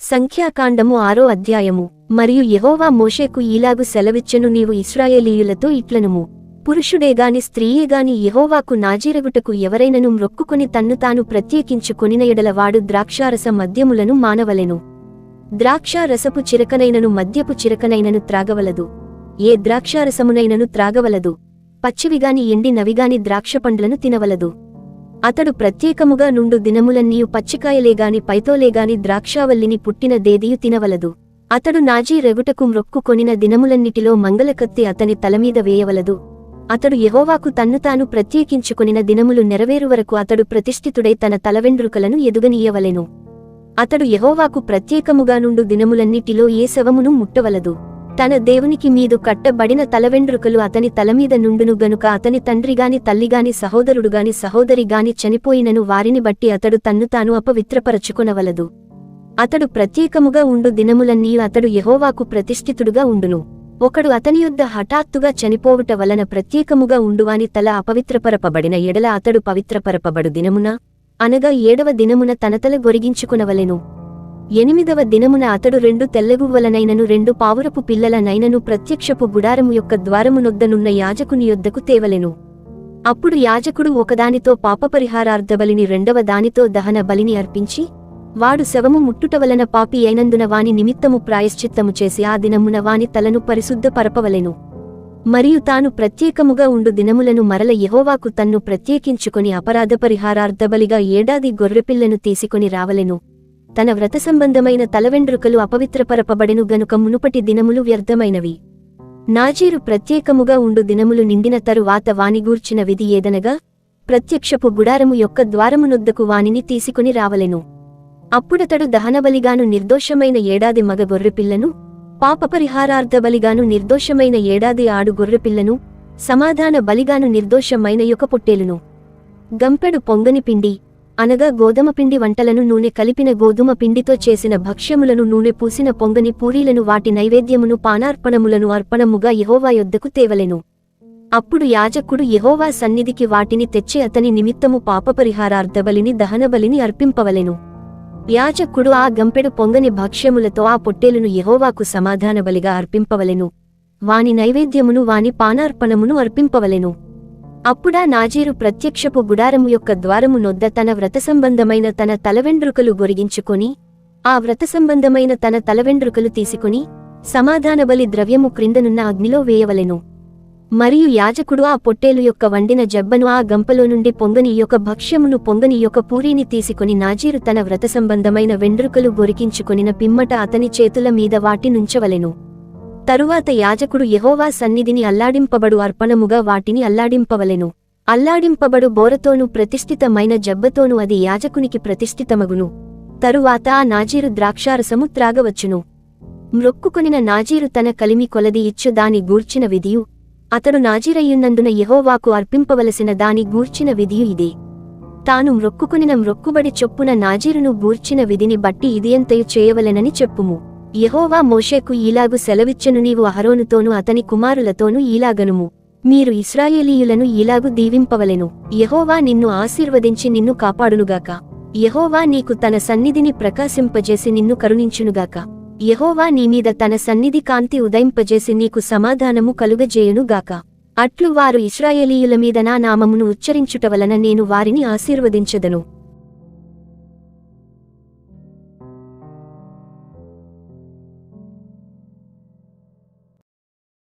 సంఖ్యాకాండము ఆరో అధ్యాయము. మరియు యహోవా మోషేకు ఈలాగు సెలవిచ్చెను నీవు ఇస్రాయేలీయులతో ఇట్లనుము. పురుషుడేగాని స్త్రీయేగాని యహోవాకు నాజీరగుటకు ఎవరైనను మ్రొక్కుకుని తన్ను తాను ప్రత్యేకించుకొనిన ఎడలవాడు ద్రాక్షారస మద్యములను మానవలెను. ద్రాక్షారసపు చిరకనైనను మద్యపు చిరకనైనను త్రాగవలదు. ఏ ద్రాక్షారసమునైనను త్రాగవలదు. పచ్చివిగాని ఎండి నవిగాని ద్రాక్షపండ్లను తినవలదు. అతడు ప్రత్యేకముగా నుండు దినములన్నీయు పచ్చికాయలేగాని పైతోలేగాని ద్రాక్షావల్లిని పుట్టిన దేదియు తినవలదు. అతడు నాజీ రెగుటకు మ్రొక్కుకొనిన దినములన్నిటిలో మంగళకత్తి అతని తలమీద వేయవలదు. అతడు యహోవాకు తన్ను తాను ప్రత్యేకించుకొనిన దినములు నెరవేరు వరకు అతడు ప్రతిష్ఠితుడై తన తలవెండ్రుకలను ఎదుగనీయవలెను. అతడు యహోవాకు ప్రత్యేకముగా నుండు దినములన్నిటిలో ఏ శవమును ముట్టవలదు. తన దేవునికి మీదు కట్టబడిన తలవెండ్రుకలు అతని తలమీద నుండును గనుక అతని తండ్రిగాని తల్లిగాని సహోదరుడుగాని సహోదరిగాని చనిపోయినను వారిని బట్టి అతడు తన్ను తాను అపవిత్రపరచుకొనవలదు. అతడు ప్రత్యేకముగా ఉండు దినములన్నీ అతడు యహోవాకు ప్రతిష్ఠితుడుగా ఉండును. ఒకడు అతని యొద్ద హఠాత్తుగా చనిపోవుట వలన ప్రత్యేకముగా ఉండువాని తల అపవిత్రపరపబడిన ఎడల అతడు పవిత్రపరపబడు దినమున అనగా ఏడవ దినమున తనతల గొరిగించుకునవలెను. ఎనిమిదవ దినమున అతడు రెండు తెల్లగువ్వలనైనను రెండు పావురపు పిల్లలనైనను ప్రత్యక్షపు గుడారము యొక్క ద్వారమునొద్దనున్న యాజకుని యొద్దకు తేవలెను. అప్పుడు యాజకుడు ఒకదానితో పాపపరిహారార్థబలిని రెండవ దానితో దహన బలిని అర్పించి వాడు శవము ముట్టుట వలన పాపి అయినందున వాని నిమిత్తము ప్రాయశ్చిత్తము చేసి ఆ దినమున వాని తలను పరిశుద్ధపరపవలెను మరియు తాను ప్రత్యేకముగా ఉండు దినములను మరల యెహోవాకు తన్ను ప్రత్యేకించుకొని అపరాధ పరిహారార్థబలిగా ఏడాది గొర్రెపిల్లను తీసుకొని రావలెను. తన వ్రత సంబంధమైన తలవెండ్రుకలు అపవిత్రపరపబడెను గనుక మునుపటి దినములు వ్యర్థమైనవి. నాజీరు ప్రత్యేకముగా ఉండు దినములు నిండిన తరువాత వానిగూర్చిన విధి ఏదనగా ప్రత్యక్షపు గుడారము యొక్క ద్వారమునొద్దకు వానిని తీసుకుని రావలెను. అప్పుడతడు దహనబలిగాను నిర్దోషమైన ఏడాది మగ గొర్రెపిల్లను పాపపరిహారార్థబలిగాను నిర్దోషమైన ఏడాది ఆడు గొర్రెపిల్లను సమాధాన బలిగాను నిర్దోషమైన యొక్క పొట్టేలును. గంపెడు పొంగని పిండి అనగా గోధుమ పిండి వంటలను నూనె కలిపిన గోధుమ పిండితో చేసిన భక్ష్యములను నూనె పూసిన పొంగని పూరీలను వాటి నైవేద్యమును పానార్పణములను అర్పణముగా యహోవా యొద్దకు తేవలెను. అప్పుడు యాజకుడు యహోవా సన్నిధికి వాటిని తెచ్చి అతని నిమిత్తము పాపపరిహారార్థబలిని దహనబలిని అర్పింపవలెను. యాజకుడు ఆ గంపెడు పొంగని భక్ష్యములతో ఆ పొట్టేలును యహోవాకు సమాధానబలిగా అర్పింపవలెను. వాని నైవేద్యమును వాని పానార్పణమును అర్పింపవలెను. అప్పుడా నాజీరు ప్రత్యక్షపు గుడారము యొక్క ద్వారము నొద్ద తన వ్రతసంబంధమైన తన తలవెండ్రుకలు గొరిగించుకొని ఆ వ్రత సంబంధమైన తన తలవెండ్రుకలు తీసుకుని సమాధానబలి ద్రవ్యము క్రిందనున్న అగ్నిలో వేయవలెను. మరియు యాజకుడు ఆ పొట్టేలు యొక్క వండిన జబ్బను ఆ గంపలో నుండి పొంగని యొక్క భక్ష్యమును పొంగని యొక్క పూరీని తీసుకుని నాజీరు తన వ్రత సంబంధమైన వెండ్రుకలు గొరికించుకొనిన పిమ్మట అతని చేతుల మీద వాటి నుంచవలెను. తరువాత యాజకుడు యహోవా సన్నిధిని అల్లాడింపబడు అర్పణముగా వాటిని అల్లాడింపవలెను. అల్లాడింపబడు బోరతోనూ ప్రతిష్ఠితమైన జబ్బతోనూ అది యాజకునికి ప్రతిష్ఠితమగును. తరువాత ఆ నాజీరు ద్రాక్షారసము త్రాగవచ్చును. మ్రొక్కుకొనిన నాజీరు తన కలిమి కొలది ఇచ్చు దాని గూర్చిన విధియు. అతడు నాజీరయ్యున్నందున యహోవాకు అర్పింపవలసిన దాని గూర్చిన విధియు ఇదే. తాను మ్రొక్కుకొనిన మ్రొక్కుబడి చొప్పున నాజీరును గూర్చిన విధిని బట్టి ఇదియంతయు చేయవలెనని చెప్పుము. యహోవా మోషేకు ఈలాగు సెలవిచ్చెను నీవు అహరోనుతోనూ అతని కుమారులతోనూ ఈలాగనుము మీరు ఇస్రాయేలీయులను ఈలాగు దీవింపవలెను. యహోవా నిన్ను ఆశీర్వదించి నిన్ను కాపాడునుగాక. యహోవా నీకు తన సన్నిధిని ప్రకాశింపజేసి నిన్ను కరుణించునుగాక. యహోవా నీమీద తన సన్నిధి కాంతి ఉదయింపజేసి నీకు సమాధానము కలుగజేయునుగాక. అట్లు వారు ఇస్రాయేలీయుల మీద నా నామమును ఉచ్చరించుట వలన నేను వారిని ఆశీర్వదించెదను.